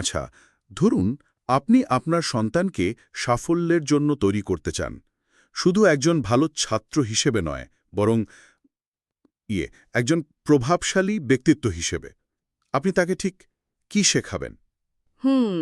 আচ্ছা ধরুন আপনি আপনার সন্তানকে সাফল্যের জন্য তৈরি করতে চান। শুধু একজন ভালো ছাত্র হিসেবে নয় বরং ইয়ে একজন প্রভাবশালী ব্যক্তিত্ব হিসেবে। আপনি তাকে ঠিক কি শেখাবেন? হুম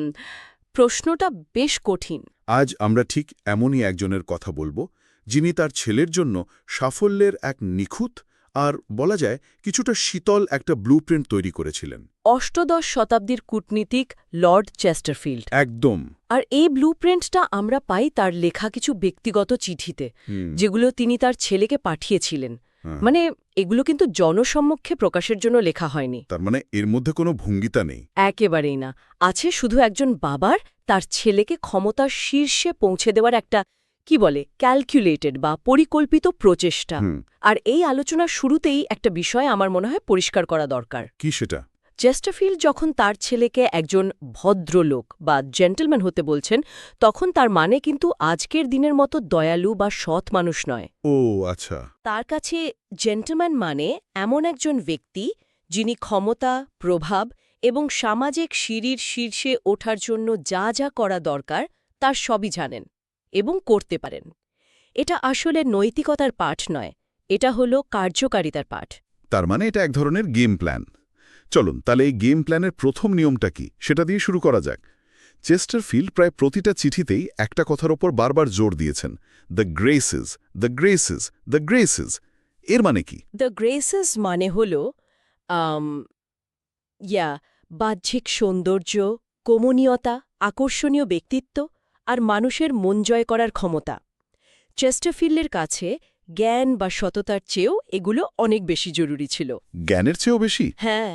প্রশ্নটা বেশ কঠিন। আজ আমরা ঠিক এমনই একজনের কথা বলব যিনি তার ছেলের জন্য সাফল্যের এক নিখুঁত আর বলা যায় কিছুটা শীতল একটা ব্লুপ্রিন্ট তৈরি করেছিলেন। অষ্টদশ শতাব্দীর কূটনীতিক লর্ড চেস্টারফিল্ড। একদম। আর এই ব্লুপ্রিন্টটা আমরা পাই তার লেখা কিছু ব্যক্তিগত চিঠিতে যেগুলো তিনি তার ছেলেকে পাঠিয়েছিলেন। হ্যাঁ। মানে এগুলো কিন্তু জনসম্মুখে প্রকাশের জন্য লেখা হয়নি। তার মানে এর মধ্যে কোনো ভঙ্গিতা নেই। একেবারেই না। আছে শুধু একজন বাবার তার ছেলেকে ক্ষমতার শীর্ষে পৌঁছে দেওয়ার একটা কি বলে? ক্যালকুলেটেড বা পরিকল্পিত প্রচেষ্টা। আর এই আলোচনার শুরুতেই একটা বিষয় আমার মনে হয় পরিষ্কার করা দরকার। কি সেটা? চেস্টারফিল্ড যখন তার ছেলেকে একজন ভদ্রলোক বা জেন্টলম্যান হতে বলছেন তখন তার মানে কিন্তু আজকের দিনের মতো দয়ালু বা সৎ মানুষ নয়। ও আচ্ছা। তার কাছে জেন্টলম্যান মানে এমন একজন ব্যক্তি যিনি ক্ষমতা প্রভাব এবং সামাজিক সিঁড়ির শীর্ষে ওঠার জন্য যা যা করা দরকার তার সবই জানেন। এবং করতে পারেন। এটা আসলে নৈতিকতার পাঠ নয় এটা হলো কার্যকারিতার পাঠ। তার মানে এটা এক ধরনের গেম প্ল্যান। চলুন তাহলে এই গেম প্ল্যানের প্রথম নিয়মটা কি? সেটা দিয়ে শুরু করা যাক। চেস্টারফিল্ড প্রায় প্রতিটা চিঠিতেই একটা কথার ওপর বারবার জোর দিয়েছেন। The graces the graces the graces এর মানে কি? দ্য গ্রেসেস মানে হল ইয়া বাহ্যিক সৌন্দর্য কমনীয়তা আকর্ষণীয় ব্যক্তিত্ব আর মানুষের মন জয় করার ক্ষমতা। চেস্টারফিল্ডের কাছে জ্ঞান বা সততার চেয়েও এগুলো অনেক বেশি জরুরি ছিল। জ্ঞানের চেয়েও বেশি? হ্যাঁ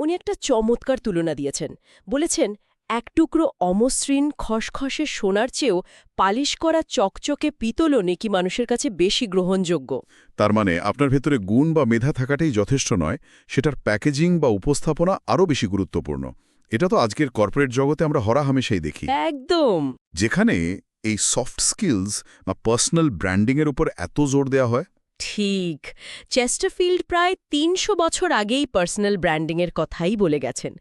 উনি একটা চমৎকার তুলনা দিয়েছেন। বলেছেন এক টুকরো অমসৃণ খসখসে সোনার চেয়েও পালিশ করা চকচকে পিতলও নাকি মানুষের কাছে বেশি গ্রহণযোগ্য। তার মানে আপনার ভেতরে গুণ বা মেধা থাকাটাই যথেষ্ট নয় সেটার প্যাকেজিং বা উপস্থাপনা আরও বেশি গুরুত্বপূর্ণ। এটা তো আজকের কর্পোরেট জগতে আমরা হরাহামেশাই দেখি। একদম। যেখানে এই সফট স্কিলস বা পার্সোনাল ব্র্যান্ডিংয়ের উপর এত জোর দেওয়া হয়। ঠিক। চেস্টারফিল্ড প্রায় তিনশো বছর আগেই পার্সোনাল ব্র্যান্ডিংয়ের কথাই বলে গেছেন।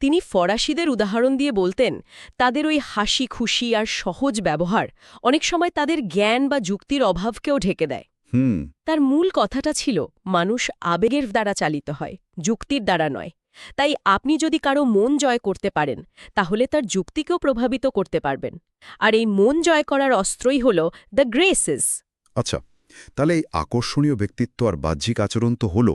তিনি ফরাসিদের উদাহরণ দিয়ে বলতেন তাদের ওই হাসি খুশি আর সহজ ব্যবহার অনেক সময় তাদের জ্ঞান বা যুক্তির অভাবকেও ঢেকে দেয়। হুম। তার মূল কথাটা ছিল মানুষ আবেগের দ্বারা চালিত হয় যুক্তির দ্বারা নয়। তাই আপনি যদি কারও মন জয় করতে পারেন তাহলে তার যুক্তিকেও প্রভাবিত করতে পারবেন। আর এই মন জয় করার অস্ত্রই হল দ্য গ্রেসেস আচ্ছা তাহলে এই আকর্ষণীয় ব্যক্তিত্ব আর বাহ্যিক আচরণ তো হলো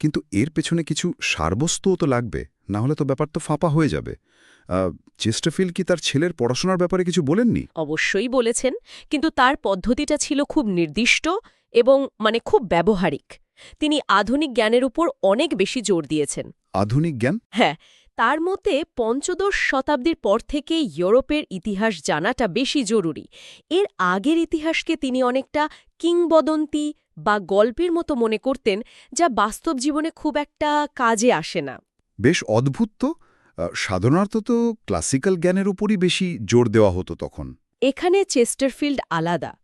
কিন্তু এর পেছনে কিছু সারবস্তুও তো লাগবে না হলে তো ব্যাপার তো ফাঁপা হয়ে যাবে। চেস্টাফিল কি তার ছেলের পড়াশোনার ব্যাপারে কিছু বলেননি? অবশ্যই বলেছেন কিন্তু তার পদ্ধতিটা ছিল খুব নির্দিষ্ট এবং মানে খুব ব্যবহারিক। তিনি আধুনিক জ্ঞানের উপর অনেক বেশি জোর দিয়েছেন। আধুনিক জ্ঞান? হ্যাঁ তার মতে পঞ্চদশ শতাব্দীর পর থেকে ইউরোপের ইতিহাস জানাটা বেশি জরুরি। এর আগের ইতিহাসকে তিনি অনেকটা কিংবদন্তি বা গল্পের মতো মনে করতেন যা বাস্তব জীবনে খুব একটা কাজে আসে না। বেশ অদ্ভুত তো। সাধারণত তো ক্লাসিক্যাল জ্ঞানের উপরই বেশি জোর দেওয়া হতো তখন। এখানে চেস্টারফিল্ড আলাদা।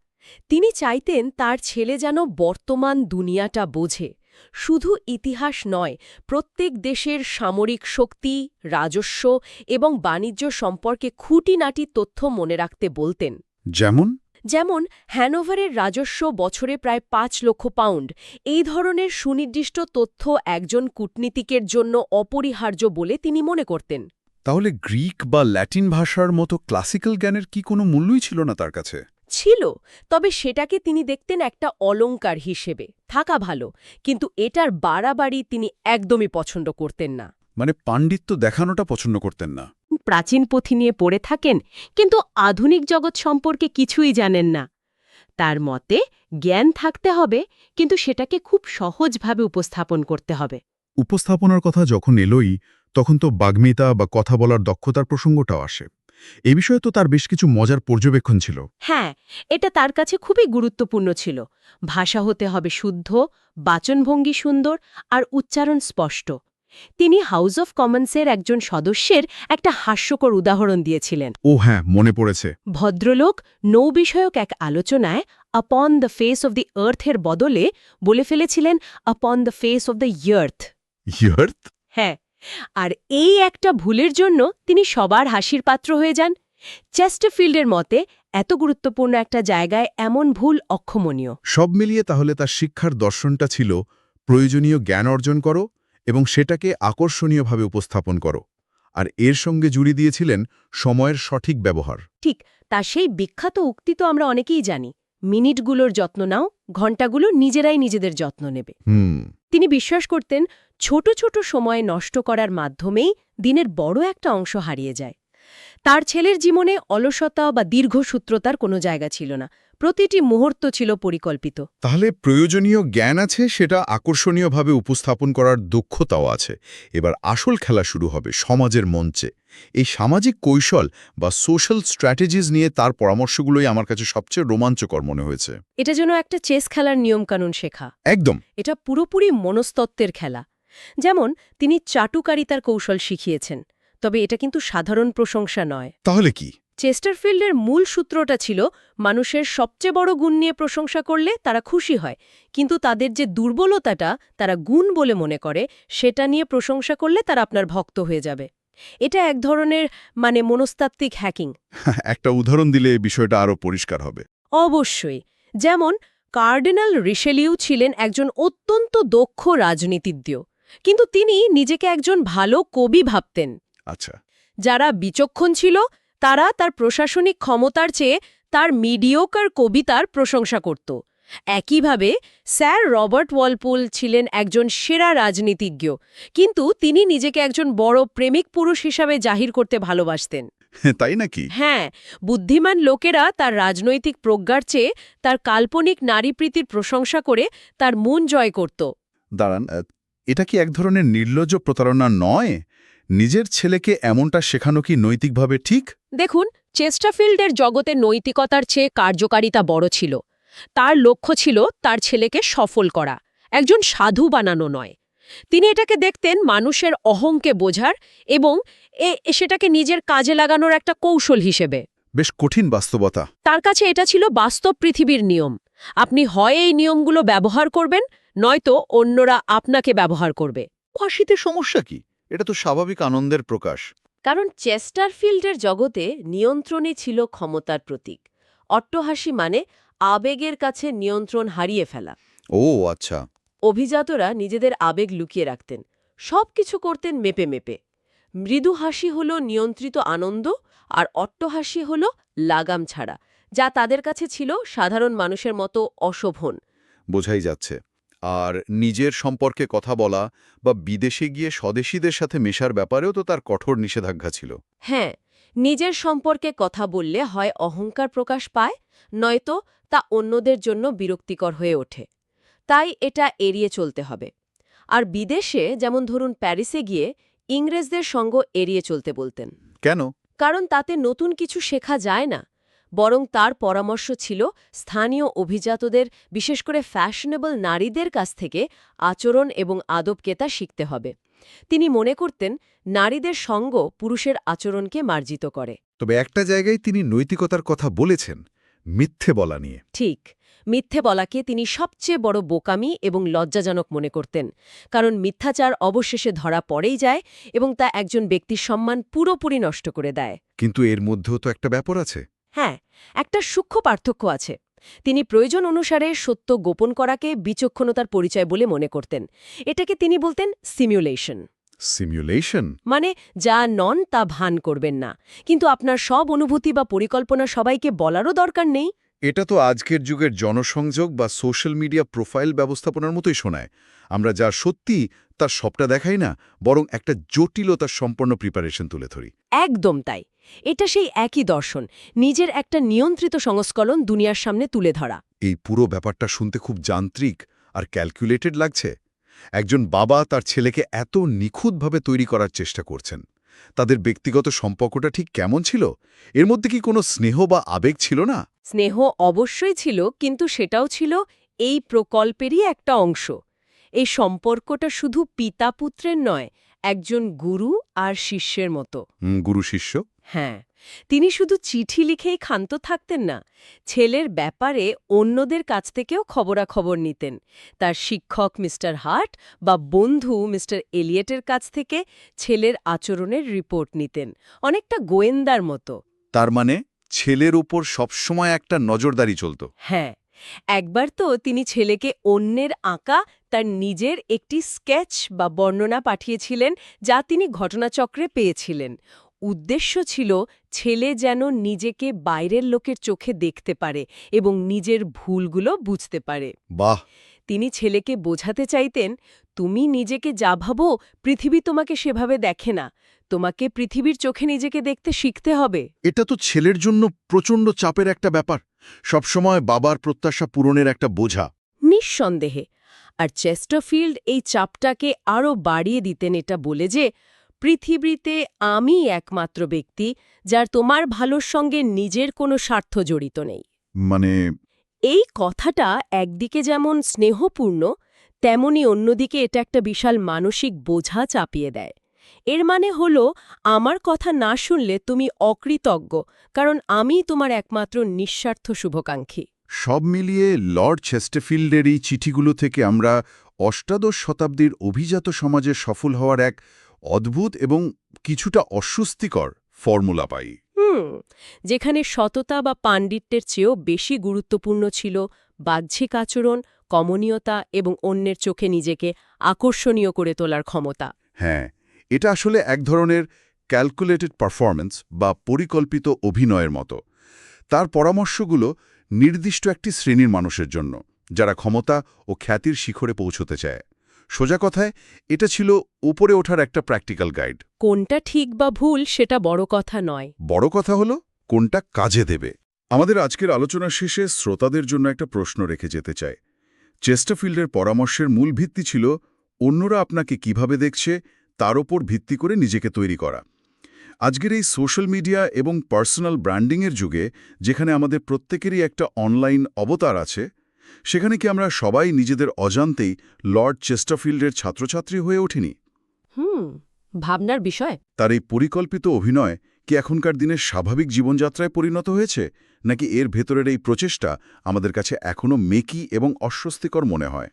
তিনি চাইতেন তার ছেলে যেন বর্তমান দুনিয়াটা বোঝে। শুধু ইতিহাস নয় প্রত্যেক দেশের সামরিক শক্তি রাজস্ব এবং বাণিজ্য সম্পর্কে খুঁটিনাটি তথ্য মনে রাখতে বলতেন। যেমন? যেমন হ্যানোভারের রাজস্ব বছরে প্রায় পাঁচ লক্ষ পাউন্ড। এই ধরনের সুনির্দিষ্ট তথ্য একজন কূটনীতিকের জন্য অপরিহার্য বলে তিনি মনে করতেন। তাহলে গ্রিক বা ল্যাটিন ভাষার মতো ক্লাসিক্যাল জ্ঞানের কি কোনো মূল্যই ছিল না তার কাছে? ছিল তবে সেটাকে তিনি দেখতেন একটা অলংকার হিসেবে। থাকা ভালো কিন্তু এটার বাড়াবাড়ি তিনি একদমই পছন্দ করতেন না। মানে পাণ্ডিত্য দেখানোটা পছন্দ করতেন না। প্রাচীন পুঁথি নিয়ে পড়ে থাকেন কিন্তু আধুনিক জগৎ সম্পর্কে কিছুই জানেন না। তার মতে জ্ঞান থাকতে হবে কিন্তু সেটাকে খুব সহজভাবে উপস্থাপন করতে হবে। উপস্থাপনার কথা যখন এলোই তখন তো বাগ্মিতা বা কথা বলার দক্ষতার প্রসঙ্গটাও আসে। এ বিষয়ে তো তার বেশ কিছু মজার পর্যবেক্ষণ ছিল। হ্যাঁ এটা তার কাছে খুবই গুরুত্বপূর্ণ ছিল। ভাষা হতে হবে শুদ্ধ বাচনভঙ্গি সুন্দর আর উচ্চারণ স্পষ্ট। তিনি হাউস অফ কমন্সের একজন সদস্যের একটা হাস্যকর উদাহরণ দিয়েছিলেন। ও হ্যাঁ মনে পড়েছে। ভদ্রলোক নৌ বিষয়ক এক আলোচনায় upon the face of the আর্থের বদলে বলে ফেলেছিলেন upon the face of the earth earth হ্যাঁ। আর এই একটা ভুলের জন্য তিনি সবার হাসির পাত্র হয়ে যান। চেস্টারফিল্ডের মতে এত গুরুত্বপূর্ণ একটা জায়গায় এমন ভুল অক্ষমনীয়। সব মিলিয়ে তাহলে তার শিক্ষার দর্শনটা ছিল প্রয়োজনীয় জ্ঞান অর্জন করো এবং সেটাকে আকর্ষণীয়ভাবে উপস্থাপন করো। আর এর সঙ্গে জুড়ি দিয়েছিলেন সময়ের সঠিক ব্যবহার। ঠিক তা সেই বিখ্যাত উক্তি তো আমরা অনেকেই জানি মিনিটগুলোর যত্ন নাও ঘণ্টাগুলো নিজেরাই নিজেদের যত্ন নেবে। হুম। তিনি বিশ্বাস করতেন ছোট ছোট সময় নষ্ট করার মাধ্যমেই দিনের বড় একটা অংশ হারিয়ে যায়। তার ছেলের জীবনে অলসতা বা দীর্ঘসূত্রতার কোনো জায়গা ছিল না। প্রতিটি মুহূর্ত ছিল পরিকল্পিত। তাহলে প্রয়োজনীয় জ্ঞান আছে সেটা আকর্ষণীয়ভাবে উপস্থাপন করার দক্ষতাও আছে। এবার আসল খেলা শুরু হবে সমাজের মঞ্চে। এই সামাজিক কৌশল বা সোশ্যাল স্ট্র্যাটেজিস নিয়ে তার পরামর্শগুলোই আমার কাছে সবচেয়ে রোমাঞ্চকর মনে হয়েছে। এটা যেন একটা চেস খেলার নিয়মকানুন শেখা। একদম। এটা পুরোপুরি মনস্তত্ত্বের খেলা। যেমন তিনি চাটুকারিতার কৌশল শিখিয়েছেন তবে এটা কিন্তু সাধারণ প্রশংসা নয়। তাহলে কি? চেস্টারফিল্ডের মূল সূত্রটা ছিল মানুষের সবচেয়ে বড় গুণ নিয়ে প্রশংসা করলে তারা খুশি হয়। কিন্তু তাদের যে দুর্বলতাটা তারা গুণ বলে মনে করে সেটা নিয়ে প্রশংসা করলে তারা আপনার ভক্ত হয়ে যাবে। এটা এক ধরনের মানে মনস্তাত্ত্বিক হ্যাকিং একটা উদাহরণ দিলে এই বিষয়টা আরও পরিষ্কার হবে। অবশ্যই। যেমন কার্ডিনাল রিশেলিউ ছিলেন একজন অত্যন্ত দক্ষ রাজনীতিজ্ঞ কিন্তু তিনি নিজেকে একজন ভালো কবি ভাবতেন। আচ্ছা। যারা বিচক্ষণ ছিল তারা তার প্রশাসনিক ক্ষমতার চেয়ে তার মিডিওকার কবিতার প্রশংসা করত। একইভাবে স্যার রবার্ট ওয়ালপুল ছিলেন একজন সেরা রাজনীতিজ্ঞ কিন্তু তিনি নিজেকে একজন বড় প্রেমিক পুরুষ হিসাবে জাহির করতে ভালোবাসতেন। তাই নাকি? হ্যাঁ বুদ্ধিমান লোকেরা তার রাজনৈতিক প্রজ্ঞার চেয়ে তার কাল্পনিক নারীপ্রীতির প্রশংসা করে তার মন জয় করত। দাঁড়ান এটা কি এক ধরনের নির্লজ্জ প্রতারণা নয়? নিজের ছেলেকে এমনটা শেখানো কি নৈতিকভাবে ঠিক? দেখুন চেস্টারফিল্ডের জগতে নৈতিকতার চেয়ে কার্যকারিতা বড় ছিল। তার লক্ষ্য ছিল তার ছেলেকে সফল করা একজন সাধু বানানো নয়। তিনি এটাকে দেখতেন মানুষের অহংকে বোঝার এবং এ এ সেটাকে নিজের কাজে লাগানোর একটা কৌশল হিসেবে। বেশ কঠিন বাস্তবতা। তার কাছে এটা ছিল বাস্তব পৃথিবীর নিয়ম। আপনি হয় এই নিয়মগুলো ব্যবহার করবেন নয়তো অন্যরা আপনাকে ব্যবহার করবে। ফাঁসিতে সমস্যা কি? এটা তো স্বাভাবিক আনন্দের প্রকাশ। কারণ চেস্টারফিল্ডের জগতে নিয়ন্ত্রণই ছিল ক্ষমতার প্রতীক। অট্টহাসি মানে আবেগের কাছে নিয়ন্ত্রণ হারিয়ে ফেলা। ও আচ্ছা। অভিজাতরা নিজেদের আবেগ লুকিয়ে রাখতেন। সব কিছু করতেন মেপে মেপে। মৃদু হাসি হল নিয়ন্ত্রিত আনন্দ আর অট্টহাসি হল লাগাম ছাড়া যা তাদের কাছে ছিল সাধারণ মানুষের মতো অশোভন। বোঝাই যাচ্ছে। আর নিজের সম্পর্কে কথা বলা বা বিদেশে গিয়ে স্বদেশীদের সাথে মেশার ব্যাপারেও তো তার কঠোর নিষেধাজ্ঞা ছিল। হ্যাঁ নিজের সম্পর্কে কথা বললে হয় অহংকার প্রকাশ পায় নয়তো তা অন্যদের জন্য বিরক্তিকর হয়ে ওঠে। তাই এটা এড়িয়ে চলতে হবে। আর বিদেশে যেমন ধরুন প্যারিসে গিয়ে ইংরেজদের সঙ্গ এড়িয়ে চলতে বলতেন। কেন? কারণ তাতে নতুন কিছু শেখা যায় না। বরং তার পরামর্শ ছিল স্থানীয় অভিজাতদের বিশেষ করে ফ্যাশনেবল নারীদের কাছ থেকে আচরণ এবং আদবকেতা শিখতে হবে। তিনি মনে করতেন নারীদের সঙ্গ পুরুষের আচরণকে মার্জিত করে। তবে একটা জায়গায় তিনি নৈতিকতার কথা বলেছেন মিথ্যে বলা নিয়ে। ঠিক মিথ্যে বলাকে তিনি সবচেয়ে বড় বোকামি এবং লজ্জাজনক মনে করতেন কারণ মিথ্যাচার অবশেষে ধরা পড়েই যায় এবং তা একজন ব্যক্তির সম্মান পুরোপুরি নষ্ট করে দেয়। কিন্তু এর মধ্যেও তো একটা ব্যাপার আছে। হ্যাঁ একটা সূক্ষ্ম পার্থক্য আছে। তিনি প্রয়োজন অনুসারে সত্য গোপন করাকে বিচক্ষণতার পরিচয় বলে মনে করতেন। এটাকে তিনি বলতেন সিমিউলেশন সিমিউলেশন মানে যা নন তা ভান করবেন না। কিন্তু আপনার সব অনুভূতি বা পরিকল্পনা সবাইকে বলারও দরকার নেই। এটা তো আজকের যুগের জনসংযোগ বা সোশ্যাল মিডিয়া প্রোফাইল ব্যবস্থাপনার মতোই শোনায়। আমরা যা সত্যি তার সবটা দেখাই না বরং একটা জটিলতার সম্পন্ন প্রিপারেশন তুলে ধরি। একদম তাই। এটা সেই একই দর্শন নিজের একটা নিয়ন্ত্রিত সংস্কলন দুনিয়ার সামনে তুলে ধরা। এই পুরো ব্যাপারটা শুনতে খুব যান্ত্রিক আর ক্যালকুলেটেড লাগছে। একজন বাবা তার ছেলেকে এত নিখুঁতভাবে তৈরি করার চেষ্টা করছেন। তাদের ব্যক্তিগত সম্পর্কটা ঠিক কেমন ছিল? এর মধ্যে কি কোনো স্নেহ বা আবেগ ছিল না? স্নেহ অবশ্যই ছিল কিন্তু সেটাও ছিল এই প্রকল্পেরই একটা অংশ। এই সম্পর্কটা শুধু পিতা পুত্রের নয় একজন গুরু আর শিষ্যের মতো। গুরু শিষ্য হ্যাঁ তিনি শুধু চিঠি লিখেই ক্ষান্ত থাকতেন না ছেলের ব্যাপারে অন্যদের কাছ থেকেও খবরাখবর নিতেন। তার শিক্ষক মিস্টার হার্ট বা বন্ধু মিস্টার এলিয়েটের কাছ থেকে ছেলের আচরণের রিপোর্ট নিতেন অনেকটা গোয়েন্দার মতো। তার মানে ছেলের উপর সবসময় একটা নজরদারি চলত। হ্যাঁ একবার তো তিনি ছেলেকে অন্যের আঁকা তার নিজের একটি স্কেচ বা বর্ণনা পাঠিয়েছিলেন যা তিনি ঘটনাচক্রে পেয়েছিলেন। উদ্দেশ্য ছিল ছেলে যেন নিজেকে বাইরের লোকের চোখে দেখতে পারে এবং নিজের ভুলগুলো বুঝতে পারে। বাহ! তিনি ছেলেকে বোঝাতে চাইতেন তুমি নিজেকে যা ভাবো পৃথিবী তোমাকে সেভাবে দেখে না। তোমাকে পৃথিবীর চোখে নিজেকে দেখতে শিখতে হবে। এটা তো ছেলের জন্য প্রচণ্ড চাপের একটা ব্যাপার। সবসময় বাবার প্রত্যাশা পূরণের একটা বোঝা। নিঃসন্দেহে। আর চেস্টারফিল্ড এই চাপটাকে আরও বাড়িয়ে দিতেন এটা বলে যে পৃথিবীতে আমি একমাত্র ব্যক্তি যার তোমার ভালোর সঙ্গে নিজের কোনো স্বার্থ জড়িত নেই। মানে এই কথাটা একদিকে যেমন স্নেহপূর্ণ তেমনি অন্যদিকে এটা একটা বিশাল মানসিক বোঝা চাপিয়ে দেয়। এর মানে হলো আমার কথা না শুনলে তুমি অকৃতজ্ঞ কারণ আমি তোমার একমাত্র নিঃস্বার্থ শুভকাঙ্ক্ষী। সব মিলিয়ে লর্ড চেস্টেফিল্ডের এই চিঠিগুলো থেকে আমরা অষ্টাদশ শতাব্দীর অভিজাত সমাজে সফল হওয়ার এক অদ্ভুত এবং কিছুটা অস্বস্তিকর ফর্মুলা পাই। যেখানে সততা বা পাণ্ডিত্যের চেয়েও বেশি গুরুত্বপূর্ণ ছিল বাহ্যিক আচরণ কমনীয়তা এবং অন্যের চোখে নিজেকে আকর্ষণীয় করে তোলার ক্ষমতা। হ্যাঁ এটা আসলে এক ধরনের ক্যালকুলেটেড পারফরম্যান্স বা পরিকল্পিত অভিনয়ের মতো। তার পরামর্শগুলো নির্দিষ্ট একটি শ্রেণির মানুষের জন্য যারা ক্ষমতা ও খ্যাতির শিখরে পৌঁছতে চায়। সোজা কথায় এটা ছিল উপরে ওঠার একটা প্র্যাকটিক্যাল গাইড কোনটা ঠিক বা ভুল সেটা বড় কথা নয়। বড় কথা হলো কোনটা কাজে দেবে। আমাদের আজকের আলোচনা শেষে শ্রোতাদের জন্য একটা প্রশ্ন রেখে যেতে চাই। চেস্টারফিল্ডের পরামর্শের মূল ভিত্তি ছিল অন্যরা আপনাকে কীভাবে দেখছে তার ওপর ভিত্তি করে নিজেকে তৈরি করা। আজকের এই সোশ্যাল মিডিয়া এবং পার্সোনাল ব্র্যান্ডিংয়ের যুগে যেখানে আমাদের প্রত্যেকেরই একটা অনলাইন অবতার আছে সেখানে কি আমরা সবাই নিজেদের অজান্তেই লর্ড চেস্টারফিল্ডের ছাত্রছাত্রী হয়ে ওঠিনি? হুম ভাবনার বিষয়। তার এই পরিকল্পিত অভিনয় কি এখনকার দিনের স্বাভাবিক জীবনযাত্রায় পরিণত হয়েছে? নাকি এর ভেতরের এই প্রচেষ্টা আমাদের কাছে এখনও মেকি এবং অস্বস্তিকর মনে হয়?